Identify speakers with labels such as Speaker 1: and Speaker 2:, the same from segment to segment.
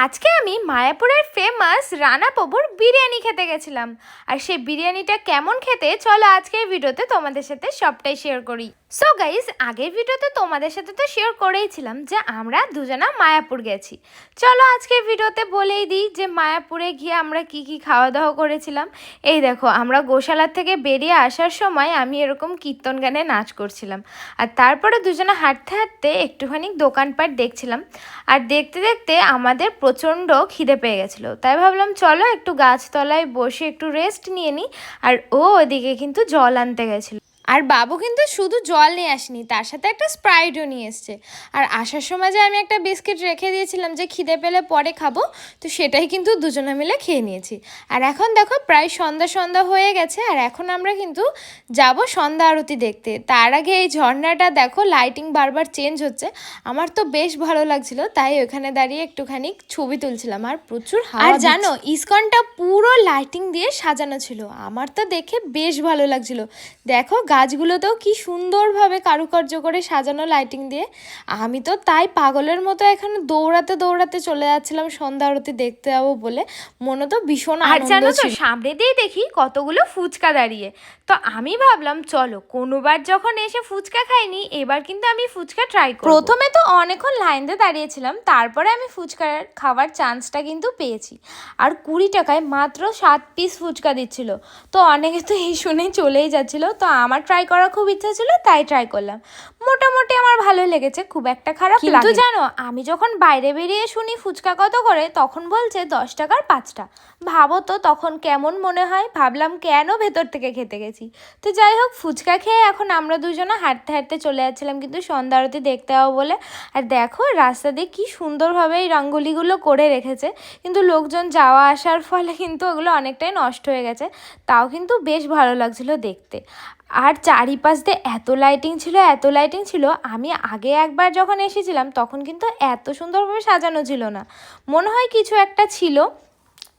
Speaker 1: আজকে আমি মায়াপুরের ফেমাস রানা বিরিয়ানি খেতে গেছিলাম। আর সেই বিরিয়ানিটা কেমন খেতে, চলো আজকে ভিডিওতে তোমাদের সাথে সবটাই শেয়ার করি। সো গাইজ আগের ভিডিওতে তোমাদের সাথে তো শেয়ার করেইছিলাম যে আমরা দুজনা মায়াপুর গেছি। চলো আজকের ভিডিওতে বলেই দিই যে মায়াপুরে গিয়ে আমরা কি কি খাওয়া দাওয়া করেছিলাম। এই দেখো, আমরা গোশালার থেকে বেরিয়ে আসার সময় আমি এরকম কীর্তন গানে নাচ করছিলাম। আর তারপরে দুজনে হাঁটতে হাঁটতে একটুখানি দোকানপাট দেখছিলাম। আর দেখতে দেখতে আমাদের প্রচণ্ড খিদে পেয়ে গেছিল। তাই ভাবলাম, চলো একটু গাছতলায় বসে একটু রেস্ট নিয়ে নিই। আর ও ওদিকে কিন্তু জল আনতে গেছিল। আর বাবু কিন্তু শুধু জল নিয়ে আসেনি তার সাথে একটা স্প্রাইটও নিয়ে এসছে। আর আসার সময় যে আমি একটা বিস্কিট রেখে দিয়েছিলাম যে খিদে পেলে পরে খাব তো সেটাই কিন্তু দুজনে মিলে খেয়ে নিয়েছি। আর এখন দেখো প্রায় সন্ধ্যা সন্ধ্যা হয়ে গেছে আর এখন আমরা কিন্তু যাব সন্ধ্যা আরতি দেখতে। তার আগে এই ঝর্ণাটা দেখো লাইটিং বারবার চেঞ্জ হচ্ছে। আমার তো বেশ ভালো লাগছিল তাই ওখানে দাঁড়িয়ে একটুখানি ছবি তুলছিলাম আর প্রচুর আর জানো ইসকনটা পুরো লাইটিং দিয়ে সাজানো ছিল আমার তো দেখে বেশ ভালো লাগছিল। দেখো গাছগুলোতেও কি সুন্দরভাবে কারুকার্য করে সাজানো লাইটিং দিয়ে। আমি তো তাই পাগলের মতো এখানে দৌড়াতে দৌড়াতে চলে যাচ্ছিলাম সন্ধ্যা আরতি দেখতে যাব বলে। মনে তো ভীষণ
Speaker 2: আর জানো তো সামনে দিয়ে দেখি কতগুলো ফুচকা দাঁড়িয়ে। তো আমি ভাবলাম চলো কোনোবার যখন এসে ফুচকা খাইনি এবার কিন্তু আমি ফুচকা ট্রাই করব।
Speaker 1: প্রথমে তো অনেকক্ষণ লাইন দিয়ে দাঁড়িয়েছিলাম তারপরে আমি ফুচকা খাওয়ার চান্সটা কিন্তু পেয়েছি। আর কুড়ি টাকায় মাত্র সাত পিস ফুচকা দিচ্ছিল। তো অনেকে তো এই শুনেই চলেই যাচ্ছিল। তো আমার ট্রাই করার খুব ইচ্ছা ছিল তাই ট্রাই করলাম। মোটামুটি আমার ভালো লেগেছে খুব একটা খারাপ কিন্তু জানো আমি যখন বাইরে বেরিয়ে শুনি ফুচকা কত করে তখন বলছে দশ টাকার পাঁচটা ভাবো তো তখন কেমন মনে হয় ভাবলাম কেন ভেতর থেকে খেতে গেছি। তো যাই হোক ফুচকা খেয়ে এখন আমরা দুজনে হাঁটতে হাঁটতে চলে যাচ্ছিলাম কিন্তু সন্ধ্যা আরতি দেখতে যাব বলে। আর দেখো রাস্তা দিয়ে কী সুন্দরভাবে এই রঙ্গোলিগুলো করে রেখেছে। কিন্তু লোকজন যাওয়া আসার ফলে কিন্তু ওগুলো অনেকটাই নষ্ট হয়ে গেছে। তাও কিন্তু বেশ ভালো লাগছিল দেখতে। আর চারিপাশ দিয়ে এত লাইটিং ছিল এত লাইটিং ছিল আমি আগে একবার যখন এসেছিলাম তখন কিন্তু এত সুন্দরভাবে সাজানো ছিল না। মনে হয় কিছু একটা ছিল।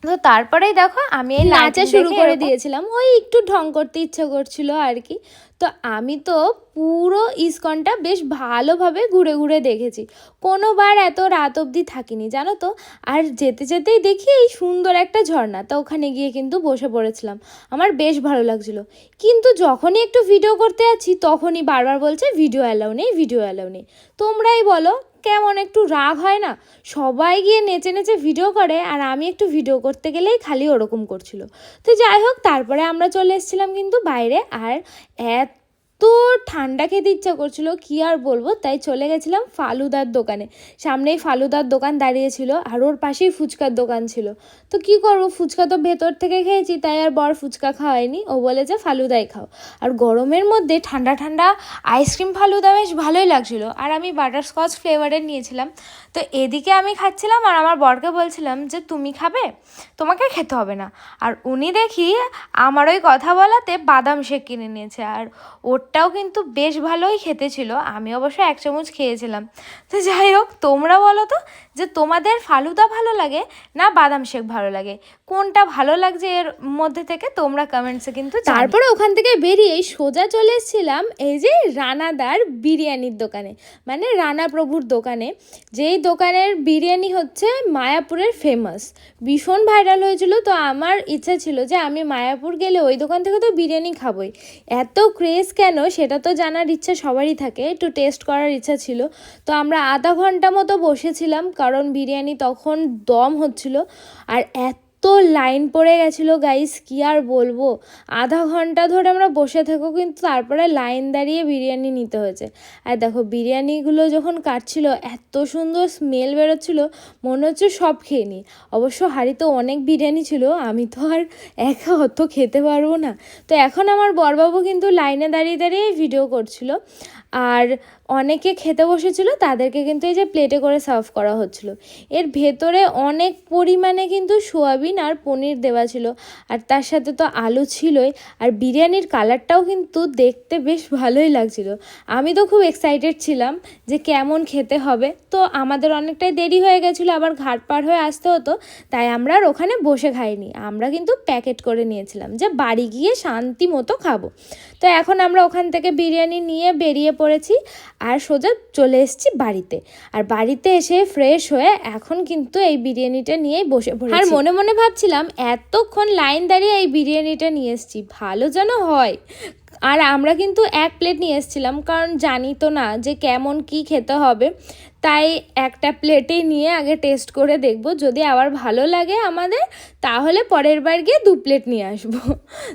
Speaker 1: তো তারপরেই দেখো আমি এই নাচা শুরু করে দিয়েছিলাম। ওই একটু ঢং করতে ইচ্ছা করছিল আর কি। তো আমি তো পুরো ইস্কনটা বেশ ভালোভাবে ঘুরে ঘুরে দেখেছি। কোনোবার এত রাত অবধি থাকিনি, জানো তো? আর যেতে যেতেই দেখি এই সুন্দর একটা ঝর্ণা, তো ওখানে গিয়ে কিন্তু বসে পড়েছিলাম। আমার বেশ ভালো লাগছিল। কিন্তু যখনই একটু ভিডিও করতে যাচ্ছি, তখনই বারবার বলছে ভিডিও অ্যালাউ নেই ভিডিও অ্যালাউ নেই। তোমরাই বলো কেমন একটু রাগ হয় না? সবাই গিয়ে নেচে নেচে ভিডিও করে আর আমি একটু ভিডিও করতে গেলেই খালি ওরকম করছিল। তো যাই হোক, তারপরে আমরা চলে এসেছিলাম কিন্তু বাইরে আর এত ঠান্ডা খেতে ইচ্ছা করছিল, কি আর বলব? তাই চলে গেছিলাম ফালুদার দোকানে। সামনেই ফালুদার দোকান দাঁড়িয়েছিল আর ওর পাশেই ফুচকার দোকান ছিল। তো কি করব? ফুচকা তো ভেতর থেকে খেয়েছি, তাই আর বর ফুচকা খাওয়ায়নি। ও বলেছে ফালুদাই খাও। আর গরমের মধ্যে ঠান্ডা ঠান্ডা আইসক্রিম ফালুদা বেশ ভালোই লাগছিল। আর আমি বাটারস্কচ ফ্লেভারের নিয়েছিলাম। তো এদিকে আমি খাচ্ছিলাম, আর আমার বরকে বলছিলাম যে, তুমি খাবে? তোমাকে খেতে হবে না। আর উনি দেখি আমার ওই কথা বলাতে বাদাম শেক কিনে নিয়েছে। আর ওরটাও কিন্তু বেশ ভালোই খেতে ছিল। আমি অবশ্য এক চামচ খেয়েছিলাম। তো যাই হোক, তোমরা বলো তো যে তোমাদের ফালুদা ভালো লাগে না বাদাম শেক ভালো লাগে? কোনটা ভালো লাগছে এর মধ্যে থেকে তোমরা কমেন্টসে কিন্তু তারপরে ওখান থেকে বেরিয়ে সোজা চলে এসেছিলাম এই যে রানাদার বিরিয়ানির দোকানে। মানে রানা প্রভুর দোকানে। যেই দোকানের বিরিয়ানি হচ্ছে মায়াপুরের ফেমাস ভীষণ ভাইরাল হয়েছিল, তো আমার ইচ্ছা ছিল যে আমি মায়াপুর গেলে ওই দোকান থেকে তো বিরিয়ানি খাবই। এত ক্রেজ কেন সেটা তো জানার ইচ্ছা সবারই থাকে, একটু টেস্ট করার ইচ্ছা ছিল। তো আমরা আধা ঘণ্টা মতো বসেছিলাম, কারণ বিরিয়ানি তখন দম হচ্ছিল। আর এত লাইন পড়ে গেছিল গাইস কি আর বলব? আধা ঘণ্টা ধরে আমরা বসে থাকো, কিন্তু তারপরে লাইন দাঁড়িয়ে বিরিয়ানি নিতে হয়েছে। আর দেখো, বিরিয়ানিগুলো যখন কাটছিল, এত সুন্দর স্মেল বেরোচ্ছিল, মনে হচ্ছে সব খেয়ে নিই। অবশ্য হাঁড়িতে অনেক বিরিয়ানি ছিল, আমি তো আর একা অত খেতে পারব না। তো এখন আমার বরবাবু কিন্তু লাইনে দাঁড়িয়ে দাঁড়িয়ে ভিডিও করছিল। আর অনেকে খেতে বসেছিল, তাদেরকে কিন্তু এই যে প্লেটে করে সার্ভ করা হচ্ছিল। এর ভেতরে অনেক পরিমাণে কিন্তু সোয়াবিন আর পনির দেওয়া ছিল। আর তার সাথে তো আলু ছিলই, আর বিরিয়ানির কালারটাও কিন্তু দেখতে বেশ ভালোই লাগছিল। আমি তো খুব এক্সাইটেড ছিলাম যে কেমন খেতে হবে। তো আমাদের অনেকটাই দেরি হয়ে গেছিল, আবার ঘাট পার হয়ে আসতে হতো, তাই আমরা আর ওখানে বসে খাইনি। আমরা কিন্তু প্যাকেট করে নিয়েছিলাম যে বাড়ি গিয়ে শান্তি মতো খাব। তো এখন আমরা ওখান থেকে বিরিয়ানি নিয়ে বেরিয়ে পড়েছি। আর সোজা চলে এসেছি বাড়িতে। আর বাড়িতে এসে ফ্রেশ হয়ে এখন কিন্তু এই বিরিয়ানিটা নিয়েই বসে পড়েছি। আর মনে মনে ভাবছিলাম এতক্ষণ লাইন দাঁড়িয়ে এই বিরিয়ানিটা নিয়ে এসেছি ভালো যেন হয়। আর আমরা কিন্তু এক প্লেট নিয়ে এসেছিলাম, কারণ জানি তো না যে কেমন কি খেতে হবে। তাই একটা প্লেটেই নিয়ে আগে টেস্ট করে দেখব। যদি আবার ভালো লাগে আমাদের, তাহলে পরের বার গিয়ে দু প্লেট নিয়ে আসব।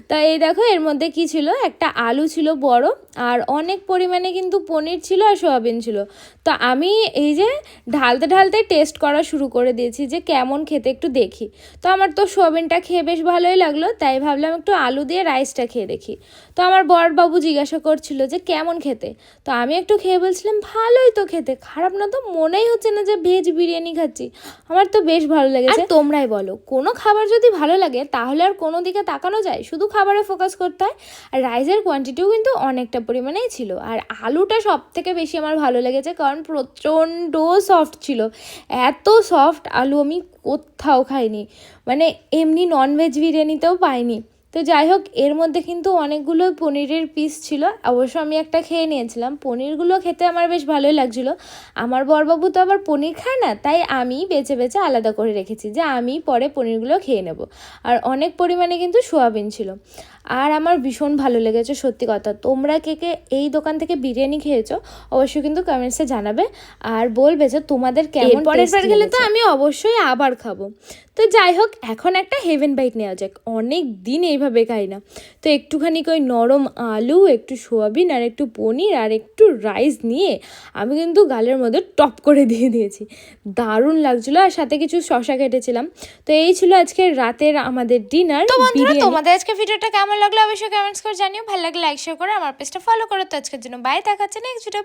Speaker 1: তা এই দেখো, এর মধ্যে কি ছিল? একটা আলু ছিল বড়, আর অনেক পরিমাণে কিন্তু পনির ছিল আর সোয়াবিন ছিল। তো আমি এই যে ঢালতে ঢালতে টেস্ট করা শুরু করে দিয়েছি যে কেমন খেতে একটু দেখি। তো আমার তো সোয়াবিনটা খেয়ে বেশ ভালোই লাগল, তাই ভাবলাম একটু আলু দিয়ে রাইসটা খেয়ে দেখি। তো আমার বরবাবু জিজ্ঞাসা করছিল যে কেমন খেতে? তো আমি একটু খেয়ে বলছিলাম ভালোই তো খেতে। খারাপ না তো? মনেই হচ্ছে না যে ভেজ বিরিয়ানি খাচ্ছি। আমার তো বেশ ভালো লেগেছে। আর তোমরাই বলো কোনো খাবার যদি ভালো লাগে তাহলে আর কোনো দিকে তাকানো যায়। শুধু খাবারে ফোকাস করতে হয়। আর রাইসের কোয়ান্টিটিও কিন্তু অনেকটা পরিমাণেই ছিল। আর আলুটা সব থেকে বেশি আমার ভালো লেগেছে কারণ প্রচণ্ড সফট ছিল। এত সফট আলু আমি কোথাও খাইনি। মানে এমনি ননভেজ বিরিয়ানিতেও পাইনি। তো যাই হোক, এর মধ্যে কিন্তু অনেকগুলো পনিরের পিস ছিল। অবশ্য আমি একটা খেয়ে নিয়েছিলাম। পনিরগুলো খেতে আমার বেশ ভালোই লাগছিল। আমার বরবাবু তো আবার পনির খায় না, তাই আমি বেছে বেছে আলাদা করে রেখেছি যে আমি পরে পনিরগুলো খেয়ে নেব। আর অনেক পরিমাণে কিন্তু সোয়াবিন ছিল। আর আমার ভীষণ ভালো লেগেছে সত্যি কথা। তোমরা কে কে এই দোকান থেকে বিরিয়ানি খেয়েছো অবশ্যই কিন্তু কমেন্টসে জানাবে আর বলবে যে তোমাদের কেমন পরের বার গেলে তো আমি অবশ্যই আবার খাব। তো যাই হোক এখন একটা হেভেন বাইট নেওয়া যাক। অনেক দিন এইভাবে খাই না। তো একটুখানি ওই নরম আলু একটু সোয়াবিন আর একটু পনির আর একটু রাইস নিয়ে আমি কিন্তু গালের মধ্যে টপ করে দিয়ে দিয়েছি। দারুণ লাগছিল আর সাথে কিছু শশা কেটেছিলাম। তো এই ছিল আজকে রাতের আমাদের ডিনার
Speaker 2: তো বন্ধুরা তোমাদের আজকে ভিডিওটা কেমন লাগল অবশ্যই কমেন্টস করে জানিও। ভালো লাগলে লাইক শেয়ার করে। আমার পেজটা ফলো করো। তো আজকের জন্য বাই দেখাচ্ছে নেক্সট ভিডিও